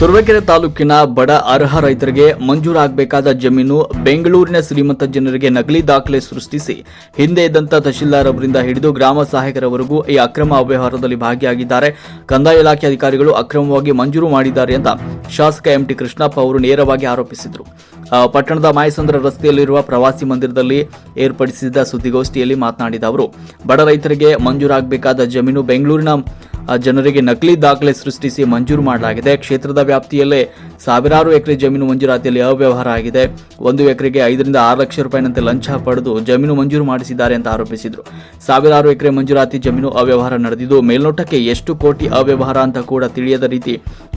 ತುರುವೇಕೆರೆ ತಾಲೂಕಿನ ಬಡ ಅರ್ಹ ರೈತರಿಗೆ ಮಂಜೂರಾಗಬೇಕಾದ ಜಮೀನು ಬೆಂಗಳೂರಿನ ಶ್ರೀಮಂತ ಜನರಿಗೆ ನಕಲಿ ದಾಖಲೆ ಸೃಷ್ಟಿಸಿ, ಹಿಂದೆ ಇದ್ದಂಥ ತಹಶೀಲ್ದಾರ್ ಅವರಿಂದ ಹಿಡಿದು ಗ್ರಾಮ ಸಹಾಯಕರವರೆಗೂ ಈ ಅಕ್ರಮ ಅವ್ಯವಹಾರದಲ್ಲಿ ಭಾಗಿಯಾಗಿದ್ದಾರೆ. ಕಂದಾಯ ಇಲಾಖೆ ಅಧಿಕಾರಿಗಳು ಅಕ್ರಮವಾಗಿ ಮಂಜೂರು ಮಾಡಿದ್ದಾರೆ ಅಂತ ಶಾಸಕ ಎಂಟಿ ಕೃಷ್ಣಪ್ಪ ಅವರು ನೇರವಾಗಿ ಆರೋಪಿಸಿದರು. ಪಟ್ಟಣದ ಮಾಯಸಂದ್ರ ರಸ್ತೆಯಲ್ಲಿರುವ ಪ್ರವಾಸಿ ಮಂದಿರದಲ್ಲಿ ಏರ್ಪಡಿಸಿದ್ದ ಸುದ್ದಿಗೋಷ್ಠಿಯಲ್ಲಿ ಮಾತನಾಡಿದ ಅವರು, ಬಡ ರೈತರಿಗೆ ಮಂಜೂರಾಗಬೇಕಾದ ಜಮೀನು ಬೆಂಗಳೂರಿನ ಜನರಿಗೆ ನಕಲಿ ದಾಖಲೆ ಸೃಷ್ಟಿಸಿ ಮಂಜೂರು ಮಾಡಲಾಗಿದೆ. ಕ್ಷೇತ್ರದ ವ್ಯಾಪ್ತಿಯಲ್ಲೇ ಸಾವಿರಾರು ಎಕರೆ ಜಮೀನು ಮಂಜೂರಾತಿಯಲ್ಲಿ ಅವ್ಯವಹಾರ ಆಗಿದೆ. ಒಂದು ಎಕರೆಗೆ ಐದರಿಂದ ಆರು ಲಕ್ಷ ರೂಪಾಯಿನಂತೆ ಲಂಚ ಪಡೆದು ಜಮೀನು ಮಂಜೂರು ಮಾಡಿಸಿದ್ದಾರೆ ಅಂತ ಆರೋಪಿಸಿದರು. ಸಾವಿರಾರು ಎಕರೆ ಮಂಜೂರಾತಿ ಜಮೀನು ಅವ್ಯವಹಾರ ನಡೆದಿದ್ದು, ಮೇಲ್ನೋಟಕ್ಕೆ ಎಷ್ಟು ಕೋಟಿ ಅವ್ಯವಹಾರ ಅಂತ ಕೂಡ ತಿಳಿಯದ ರೀತಿ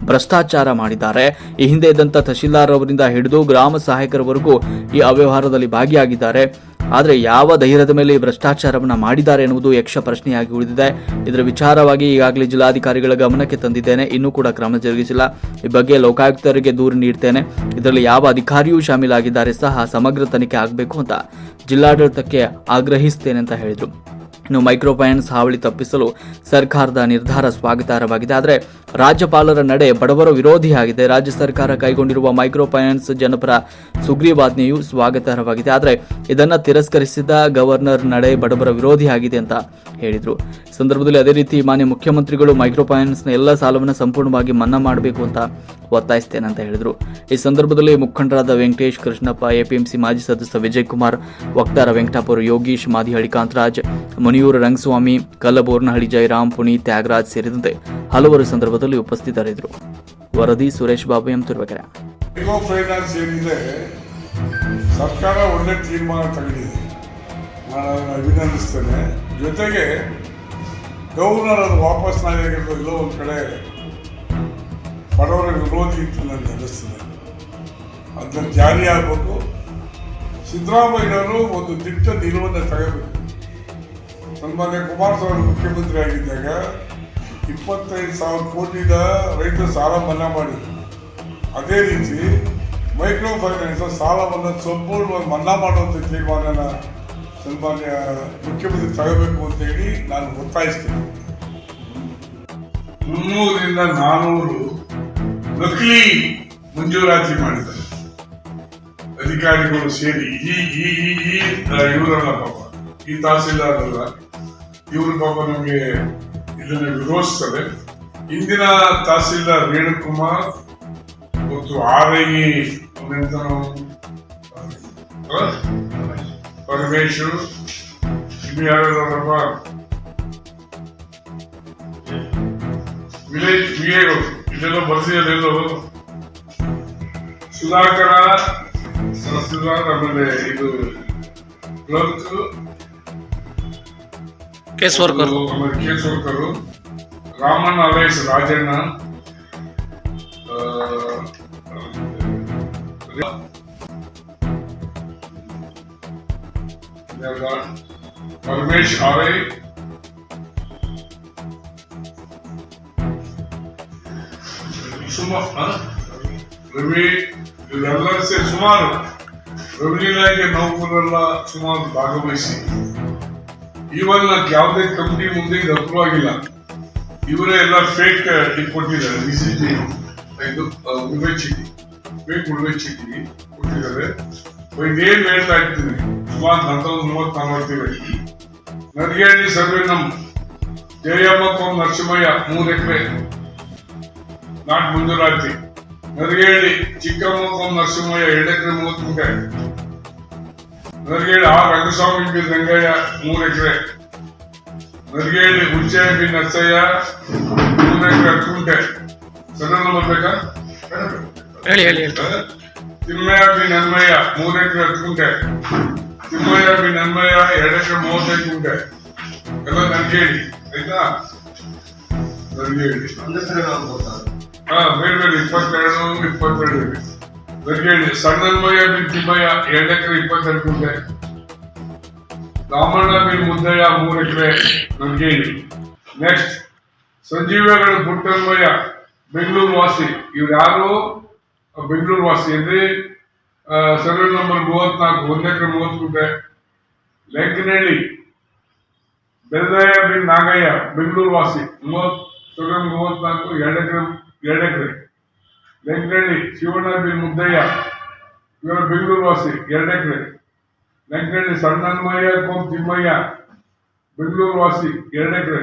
ಭ್ರಷ್ಟಾಚಾರ ಮಾಡಿದ್ದಾರೆ. ಈ ಹಿಂದೆ ಇದ್ದಂಥ ತಹಶೀಲ್ದಾರ್ ಅವರಿಂದ ಹಿಡಿದು ಗ್ರಾಮ ಸಹಾಯಕರವರೆಗೂ ಈ ಅವ್ಯವಹಾರದಲ್ಲಿ ಭಾಗಿಯಾಗಿದ್ದಾರೆ. ಆದರೆ ಯಾವ ಧೈರ್ಯದ ಮೇಲೆ ಭ್ರಷ್ಟಾಚಾರವನ್ನು ಮಾಡಿದ್ದಾರೆ ಎನ್ನುವುದು ಯಕ್ಷ ಪ್ರಶ್ನೆಯಾಗಿ ಉಳಿದಿದೆ. ಇದರ ವಿಚಾರವಾಗಿ ಈಗಾಗಲೇ ಜಿಲ್ಲಾಧಿಕಾರಿಗಳ ಗಮನಕ್ಕೆ ತಂದಿದ್ದೇನೆ. ಇನ್ನೂ ಕೂಡ ಕ್ರಮ ಜರುಗಿಸಿಲ್ಲ. ಈ ಬಗ್ಗೆ ಲೋಕಾಯುಕ್ತರಿಗೆ ದೂರು ನೀಡ್ತೇನೆ. ಇದರಲ್ಲಿ ಯಾವ ಅಧಿಕಾರಿಯೂ ಶಾಮೀಲಾಗಿದ್ದಾರೆ ಸಹ ಸಮಗ್ರ ತನಿಖೆ ಆಗಬೇಕು ಅಂತ ಜಿಲ್ಲಾಡಳಿತಕ್ಕೆ ಆಗ್ರಹಿಸ್ತೇನೆ ಅಂತ ಹೇಳಿದರು. ಇನ್ನು ಮೈಕ್ರೋ ಫೈನಾನ್ಸ್ ಹಾವಳಿ ತಪ್ಪಿಸಲು ಸರ್ಕಾರದ ನಿರ್ಧಾರ ಸ್ವಾಗತಾರ್ಹವಾಗಿದೆ. ಆದರೆ ರಾಜ್ಯಪಾಲರ ನಡೆ ಬಡವರ ವಿರೋಧಿಯಾಗಿದೆ. ರಾಜ್ಯ ಸರ್ಕಾರ ಕೈಗೊಂಡಿರುವ ಮೈಕ್ರೋ ಫೈನಾನ್ಸ್ ಜನಪರ ಸುಗ್ರೀವಾಜ್ಞೆಯು ಸ್ವಾಗತಾರ್ಹವಾಗಿದೆ. ಆದರೆ ಇದನ್ನು ತಿರಸ್ಕರಿಸಿದ ಗವರ್ನರ್ ನಡೆ ಬಡವರ ವಿರೋಧಿಯಾಗಿದೆ ಅಂತ ಹೇಳಿದರು. ಸಂದರ್ಭದಲ್ಲಿ ಅದೇ ರೀತಿ ಮಾನ್ಯ ಮುಖ್ಯಮಂತ್ರಿಗಳು ಮೈಕ್ರೋ ಫೈನಾನ್ಸ್ನ ಎಲ್ಲ ಸಾಲವನ್ನು ಸಂಪೂರ್ಣವಾಗಿ ಮನ್ನಾ ಮಾಡಬೇಕು ಅಂತ ಒತ್ತಾಯಿಸ್ತೇನೆ ಅಂತ ಹೇಳಿದರು. ಈ ಸಂದರ್ಭದಲ್ಲಿ ಮುಖಂಡರಾದ ವೆಂಕಟೇಶ್ ಕೃಷ್ಣಪ್ಪ, ಎಪಿಎಂಸಿ ಮಾಜಿ ಸದಸ್ಯ ವಿಜಯ್ ಕುಮಾರ್, ವಕ್ತಾರ ವೆಂಕಟಾಪುರ ಯೋಗೀಶ್, ಮಾದಿಹಳ್ಳಿ ಕಾಂತರಾಜ್ ಮುನಿಯೂರು ರಂಗಸ್ವಾಮಿ, ಕಲ್ಲಬೋರ್ನಹಳ್ಳಿ ಜಯರಾಮ್ ಪುಣಿ ತ್ಯಾಗರಾಜ್ ಸೇರಿದಂತೆ ಹಲವರು ಸಂದರ್ಭದಲ್ಲಿ ಉಪಸ್ಥಿತರಿದ್ದರು. ವರದಿ ಸುರೇಶ್ ಬಾಬು ಎಂ ತಿರುವಕರ ಮೈಕ್ರೋ ಫೈನಾನ್ಸ್ ಏನಿದೆ, ಸರ್ಕಾರ ಒಳ್ಳೆ ತೀರ್ಮಾನ ತಗೊಂಡಿದೆ. ನಾನು ಅದನ್ನು ಅಭಿನಂದಿಸ್ತೇನೆ. ಜೊತೆಗೆ ಗವರ್ನರ್ ಅದು ವಾಪಸ್ ನಾಗಿರೋದು ಎಲ್ಲೋ ಒಂದು ಕಡೆ ಬಡವರ ವಿರೋಧಿ ಅಂತ ನನಗೆ ಅನ್ನಿಸ್ತದೆ. ಅದನ್ನು ಜಾರಿ ಆಗಬೇಕು ಸಿದ್ದರಾಮಯ್ಯನವರು ಒಂದು ದಿಟ್ಟ ನಿಲುವನ್ನು ತಗೋಬೇಕು ಸನ್ಮಾನ್ಯ ಕುಮಾರಸ್ವಾಮಿ ಮುಖ್ಯಮಂತ್ರಿ ಆಗಿದ್ದಾಗ ಇಪ್ಪತ್ತೈದು ಸಾವಿರ ಕೋಟಿದ ರೈತರ ಸಾಲ ಮನ್ನಾ ಮಾಡಿದರು. ಅದೇ ರೀತಿ ಮೈಕ್ರೋ ಫೈನಾನ್ಸ್ ಸಾಲವನ್ನು ಸಂಪೂರ್ಣವಾಗಿ ಮನ್ನಾ ಮಾಡುವಂಥ ತೀರ್ಮಾನನ ಸನ್ಮಾನ್ಯ ಮುಖ್ಯಮಂತ್ರಿ ತಗೋಬೇಕು ಅಂತೇಳಿ ನಾನು ಒತ್ತಾಯಿಸ್ತೀನಿ. ಮುನ್ನೂರಿಂದ ನಾನೂರು ನಕಲಿ ಮಂಜೂರಾತಿ ಮಾಡಿದ್ದಾರೆ. ಅಧಿಕಾರಿಗಳು ಸೇರಿ ಈ ಈ ಈ ಇವರಲ್ಲ ಪಾಪ. ಈ ತಹಸೀಲ್ದಾರ್ ಅಲ್ಲ. ಇವರು ಪಾಪ ನಮಗೆ ಇದನ್ನು ವಿರೋಧಿಸ್ತದೆ. ಇಂದಿನ ತಹಸೀಲ್ದಾರ್ ವೇಣುಕುಮಾರ್ ಮತ್ತು ಆರ್ ಐ ಪರಮೇಶ್ವರ್ ಶ್ರೀ ಯಾರ್ಯಾರಪ್ಪ ವಿಲೇಜ್ ಇದೆಲ್ಲ ಬರ್ತಿದ್ದಾರೆ ಎಲ್ಲರೂ ಸುಧಾಕರ ತಹಸೀಲ್ದಾರ್ ಆಮೇಲೆ ಇದು ಕ್ಲರ್ಕ್ ಕೇಸ್ ವರ್ಕರ್ ಆಮೇಲೆ case worker Ramanna alias Rajanna ಆ, ಇದ್ಯಾವ್ದು? ಪರಮೇಶ್ ಆರೈ ಸುಮ ಆ? ರವಿ ಇವರೆಲ್ಲ ಸೇರಿ ಸುಮಾರು ರೆವಿನ್ಯೂ ಇಲಾಖೆ ನೌಕರರೆಲ್ಲ ಸುಮಾರು ಭಾಗವಹಿಸಿ ಇವನ್ ಯಾವುದೇ ಕಂಪ್ನಿ ಮುಂದೆ ಇದು ಅಪ್ರೂವ್ ಆಗಿಲ್ಲ. ಇವರೇ ಎಲ್ಲ ಫೇಕ್ ಕೊಟ್ಟಿದ್ದಾರೆ ವಿಸಿಟಿ ಇದು ಉಡುವೆ ಚೀಟಿ. ಫೇಕ್ ಉಡುವೆ ಚೀಟಿ ಕೊಟ್ಟಿದ್ದಾರೆ. ಇದೇನ್ ಹೇಳ್ತಾ ಇರ್ತೀನಿ ಸುಮಾರು ಹತ್ತೊಂದು ಮೂವತ್ತು ನಲವತ್ತು ನದಿಗೇಳಿ ಸರ್ವೆ ನಮ್ ಜಯಮ್ಮ ನರಸಿಂಹಯ್ಯ ಮೂರು ಎಕರೆ ನಾಟ್ ಮಂಜೂರಾತಿ. ನದಿಗೇಳಿ ಚಿಕ್ಕಮ್ಮ ಕೋಮ್ ನರಸಿಂಹಯ್ಯ ಎರಡು ಎಕರೆ ಮೂವತ್ತು ಗುಂಟೆ ನದಿಗೇಳಿ ಆ ರಂಗಸ್ವಾಮಿ ಬಿ ರಂಗಯ್ಯ ಮೂರು ಎಕರೆ ನರ್ಗೇಡ್ ಹುಚ್ಚೆ ಬಿ ನರ್ಸಯ್ಯ ಮೂರು ಎಕರೆ ಕುಂಟೆ. ಸದನ ಸಣ್ಣ ನಂಬರ್ ಬೇಕಾ? ಹೇಳಿ ಹೇಳಿ ಹೇಳ್ತಾರೆ ತಿಮ್ಮಯ್ಯ ಬಿ ನನ್ಮಯ್ಯ ಮೂರು ಎಕರೆ ಕುಂಟೆ. ತಿಮ್ಮಯ್ಯ ಬಿ ನನ್ಮಯ್ಯ ಎರಡು ಎಕರೆ ಮೂವತ್ತೈದು ಕುಂಟೆ. ಎಲ್ಲ ನನ್ಗೆ ಹೇಳಿ ಆಯ್ತಾ ನನ್ಗೆ ಹೇಳಿ ಹಾ ಬೇರೆ ಬೇರೆ ಇಪ್ಪತ್ತೆರಡು ಇಪ್ಪತ್ತೆರಡು. ಹೇಳಿ ಸಣ್ಣನ್ಮಯ್ಯ ಬಿ ತಿಮ್ಮಯ್ಯ ಎರಡು ಎಕರೆ ಇಪ್ಪತ್ತೆರಡು ಮುದ್ದೆ ರಾಮಣ್ಣ ಬಿ ಮುದ್ದಯ್ಯ ಮೂರು ಎಕರೆ ಹೇಳಿ ನೆಕ್ಸ್ಟ್ ಸಂಜೀವೇಗೌಡ ಪುಟ್ಟನ್ಮಯ್ಯ ಬೆಂಗಳೂರು ವಾಸಿ. ಇವ್ರು ಯಾರು? ಬೆಂಗಳೂರು ವಾಸಿ ಅಂದ್ರೆ ಸರ್ವೆ ನಂಬರ್ ಮೂವತ್ನಾಲ್ಕು, ಒಂದು ಎಕರೆ ಮೂವತ್ತು ಗುಂಟೆ ಲೆಂಕನಹಳ್ಳಿ. ಬೆಳದಯ್ಯ ಬಿ ನಾಗಯ್ಯ, ಬೆಂಗಳೂರು ವಾಸಿ. ಮೂವತ್ ಸರ್ವೆ ಮೂವತ್ನಾಲ್ಕು, ಎರಡು ಎಕರೆ ಎರಡು ಎಕರೆ. ಲೆಂಕನಹಳ್ಳಿ ಶಿವಣ್ಣ ಬಿ ಮುದ್ದಯ್ಯ ಇವರು ಬೆಂಗಳೂರು ವಾಸಿ ಎರಡು ಎಕರೆ. ಲೆಂಕನಹಳ್ಳಿ ಸಣ್ಣನ್ಮಯ್ಯ, ಕೋಮ್ ತಿಮ್ಮಯ್ಯ ಬೆಂಗಳೂರು ವಾಸಿ ಎರಡು ಎಕರೆ.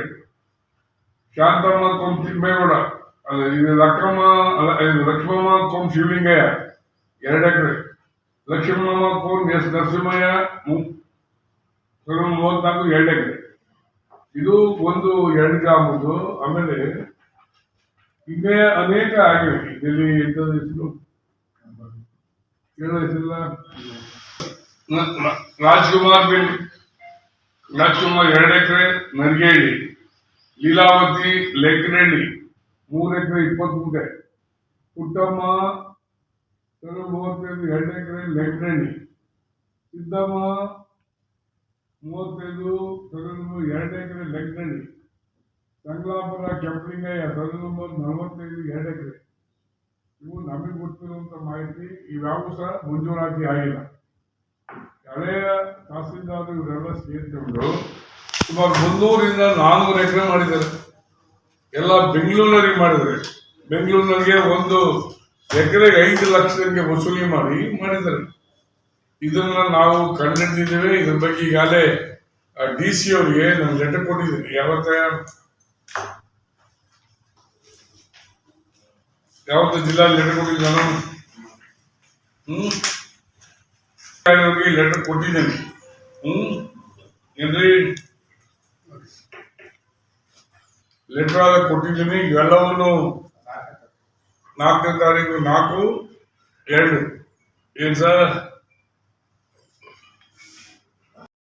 ಶಾಂತಮ್ಮ, ಕೋಮ್ ತಿಮ್ಮೇಗೌಡ ಅಲ್ಲ, ಇದು ಲಕ್ಕಮ್ಮ ಲಕ್ಷ್ಮಮ್ಮ, ಕೋಮ್ ಶಿವಲಿಂಗಯ್ಯ, ಎರಡು ಎಕರೆ. ಲಕ್ಷ್ಮಮ್ಮ, ಕೋಮ್ ಎಸ್ ನರಸಿಂಹಯ್ಯ ಮೂವತ್ನಾಲ್ಕು, ಎರಡು ಎಕರೆ. ಇದು ಒಂದು ಎರಡು ಗ್ರಾಮದ್ದು ಆಮೇಲೆ ಇನ್ನೇ ಅನೇಕ ಆಗಿವೆ ಇಲ್ಲಿ ಎಂತದ ಹೆಸರು ಹೇಳೋ ಹೆಸರಿಲ್ಲ ರಾಜ್ಕುಮಾರ್ ಬಿಲ್, ರಾಜ್ಕುಮಾರ್ ಎರಡು ಎಕರೆ ನರ್ಗೇಳಿ ಲೀಲಾವತಿ ಲೆಂಕನಹಳ್ಳಿ ಮೂರು ಎಕರೆ ಇಪ್ಪತ್ತು ಗುಂಟೆ ಪುಟ್ಟಮ್ಮ ಮೂವತ್ತೈದು ಎರಡು ಎಕರೆ ಲೆಂಕನಹಳ್ಳಿ ಸಿದ್ದಮ್ಮ ಮೂವತ್ತೈದು ಎರಡು ಎಕರೆ ಲೆಂಕನಹಳ್ಳಿ ಸಂಗ್ಲಾಪುರ, ಕೆಂಪಲಿಂಗಯ್ಯ ಸಾವಿರದ ನಂಬರ್ ನಲವತ್ತೈದು, ಎರಡು ಎಕರೆ. ಇವು ನಮಗೆ ಗೊತ್ತಿರುವಂತ ಮಾಹಿತಿ, ಇವ್ಯಾವು ಸಹ ಮಂಜೂರಾತಿ ಆಗಿಲ್ಲ. ಹಳೆಯ ತಹಸೀಲ್ದಾರ್ ಇವರೆಲ್ಲ ಸೇರಿಕೊಂಡು ಸುಮಾರು ಮುನ್ನೂರಿಂದ ನಾನ್ನೂರು ಎಕರೆ ಮಾಡಿದ್ದಾರೆ. ಎಲ್ಲ ಬೆಂಗಳೂರಿನವರಿಗೆ ಮಾಡಿದ್ದಾರೆ. ಬೆಂಗಳೂರಿನವರಿಗೆ ಒಂದು ಎಕರೆಗೆ ಐದು ಲಕ್ಷಕ್ಕೆ ವಸೂಲಿ ಮಾಡಿ ಮಾಡಿದ್ದಾರೆ. ಇದನ್ನ ನಾವು ಕಂಡಿದ್ದೇವೆ ಇದ್ರ ಬಗ್ಗೆ ಈಗಾಗಲೇ ಡಿ ಸಿ ಅವರಿಗೆ ನಾನು ಲೆಟರ್ ಕೊಟ್ಟಿದ್ದೀನಿ. ಯಾವತ್ತ ಯಾವತ್ತು ಜಿಲ್ಲಾ ಲೆಟರ್ ಕೊಟ್ಟಿದ್ದೆ ನಾನು. ಅವ್ರಿಗೆ ಲೆಟರ್ ಕೊಟ್ಟಿದ್ದೇನೆ. ಹ್ಮ್? ಏನ್ರಿ? ಲೆಟರ್ ಆದ ಕೊಟ್ಟಿದ್ದೀನಿ ಇವೆಲ್ಲವನ್ನು ನಾಲ್ಕನೇ ತಾರೀಕು ನಾಲ್ಕು, ಎರಡು. ಏನು ಸರ್?